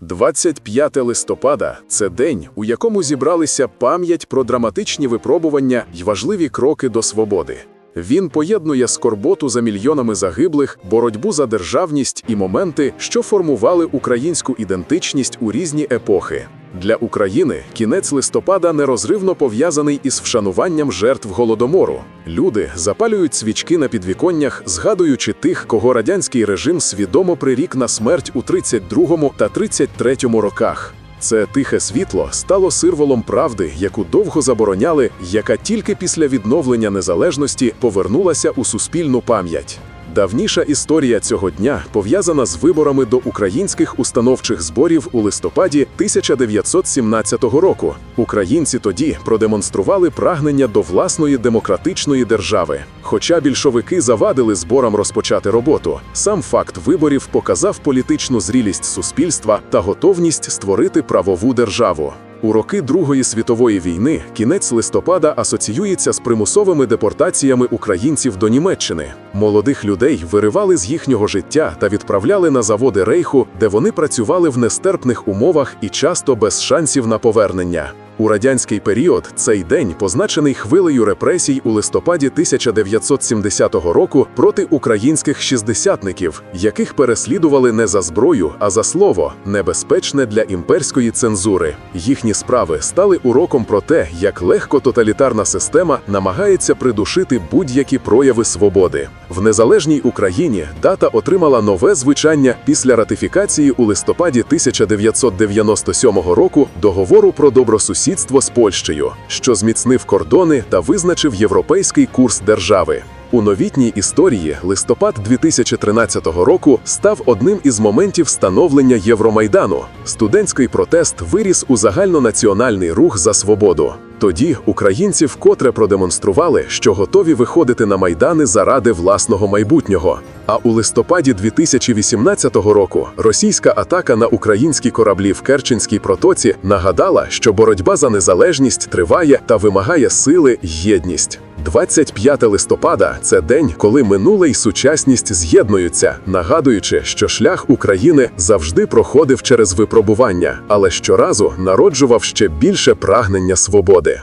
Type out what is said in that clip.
25 листопада це день, у якому зібралися пам'ять про драматичні випробування й важливі кроки до свободи. Він поєднує скорботу за мільйонами загиблих, боротьбу за державність і моменти, що формували українську ідентичність у різні епохи. Для України кінець листопада нерозривно пов'язаний із вшануванням жертв голодомору. Люди запалюють свічки на підвіконнях, згадуючи тих, кого радянський режим свідомо прирік на смерть у 32-му та 33-му роках. Це тихе світло стало сирволом правди, яку довго забороняли, яка тільки після відновлення незалежності повернулася у суспільну пам'ять. Давніша історія цього дня пов'язана з виборами до українських установчих зборів у листопаді 1917 року. Українці тоді продемонстрували прагнення до власної демократичної держави. Хоча більшовики завадили зборам розпочати роботу, сам факт виборів показав політичну зрілість суспільства та готовність створити правову державу. У роки Другої світової війни кінець листопада асоціюється з примусовими депортаціями українців до Німеччини. Молодих людей виривали з їхнього життя та відправляли на заводи рейху, де вони працювали в нестерпних умовах і часто без шансів на повернення. У радянський період цей день позначений хвилею репресій у листопаді 1970 року проти українських шістдесятників, яких переслідували не за зброю, а за слово, небезпечне для імперської цензури. Їхні справи стали уроком про те, як легко тоталітарна система намагається придушити будь-які прояви свободи. В незалежній Україні дата отримала нове звучання після ратифікації у листопаді 1997 року договору про добросусідство з Польщею, що зміцнив кордони та визначив європейський курс держави. У новітній історії листопад 2013 року став одним із моментів становлення Євромайдану. Студентський протест виріс у загальнонаціональний рух за свободу. Тоді українці вкотре продемонстрували, що готові виходити на майдани заради власного майбутнього. А у листопаді 2018 року російська атака на українські кораблі в Керченській протоці нагадала, що боротьба за незалежність триває та вимагає сили єдність. 25 листопада це день, коли минуле й сучасність з'єднуються, нагадуючи, що шлях України завжди проходив через випробування, але щоразу народжував ще більше прагнення свободи.